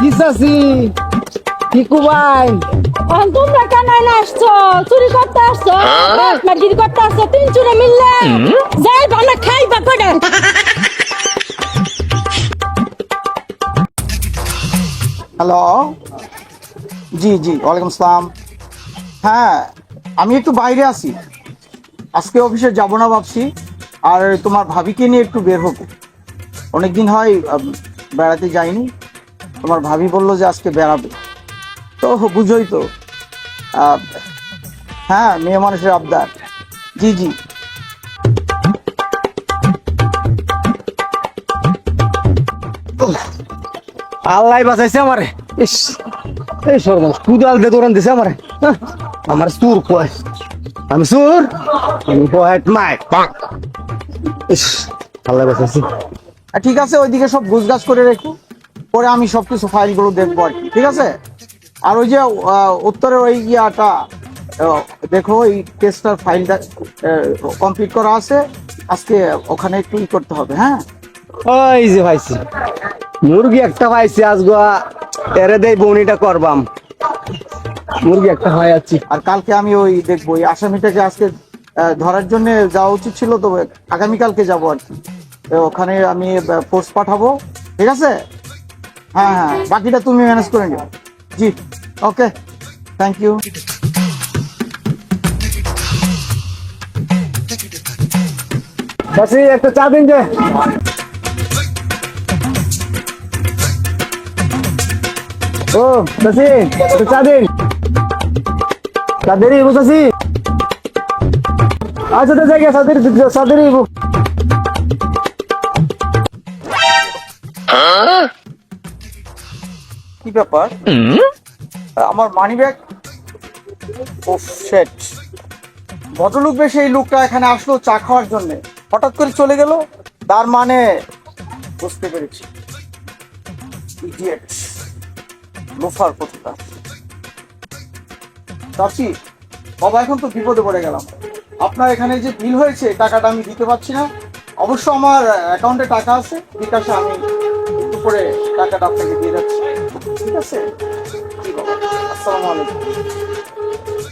কি চাচি কি কুবাই? এখন তোমরা কেন আইলে আসছো চুরি করতে আসছো মারগিরি করতে আসছো তিন চুরে মিললে যাই ভালো খাইবা করে হ্যালো? জি জি ওয়ালাইকুম আসসালাম হ্যাঁ আমি একটু বাইরে আছি। আজকে অফিসে যাব না ভাবছি আর তোমার ভাবিকে নিয়ে একটু বের হব। অনেকদিন হয় বেড়াতে যাইনি। তোমার ভাবি বলল যে আজকে বেড়াবে। তো বুঝোই তো। হ্যাঁ মেয়ে মানুষের আবদার। জি জি। আল্লাহ বাঁচাইছে আমারে। ইস এই সর্বনাশ। কুদাল দিয়ে দৌড়ান দিছে আমারে। হ্যাঁ, আমার সুর কয়। আমি সুর আমি পয়েট মাই ইস আল্লাহ বাঁচাইছে। ঠিক আছে ওইদিকে সব গুছগাছ করে রেখো। পরে আমি সব কিছু ফাইলগুলো দেখব আর কি ঠিক আছে? আর ওই যে উত্তরের ওই ইয়াটা দেখো এই কেসটার ফাইলটা কমপ্লিট করা আছে। আজকে ওখানে একটু করতে হবে হ্যাঁ? ওই যে ভাইছি। মুরগি একটা পাইছি আজগো এরে দেই বনিটা করবাম। মুরগি একটা হয় আছি। আর কালকে আমি ওই দেখব ওই আসামিটাকে আজকে ধরার জন্য যাওয়া উচিত ছিল তো আগামীকালকে যাব আর কি। ওখানে আমি ফোর্স পাঠাবো ঠিক আছে? হ্যাঁ হ্যাঁ বাকিটা তুমি ম্যানেজ করে নিও। জি ওকে থ্যাংক ইউ চাচি একটা চা দিন যে। ও চাচি একটা চা দিন। চা দেরি হইব চাচি আচ্ছা তো জায়গা চা দেরি। কি ব্যাপার? আমার মানি ব্যাগ ও শেট ভদ্রলোক বেশ এই লোকটা এখানে আসলো চা খাওয়ার জন্য। হঠাৎ করে চলে গেল তার মানে বুঝতে পেরেছি। ইডিয়েট লোফার কোথাটা চাচি বাবা এখন তো বিপদে পড়ে গেলাম। আপনার এখানে যে বিল হয়েছে টাকাটা আমি দিতে পারছি না। অবশ্য আমার অ্যাকাউন্টে টাকা আছে বিকাশে আমি করে টাকাটা আপনাকে দিয়ে যাচ্ছি। ঠিক আছে। আসসালামু আলাইকুম।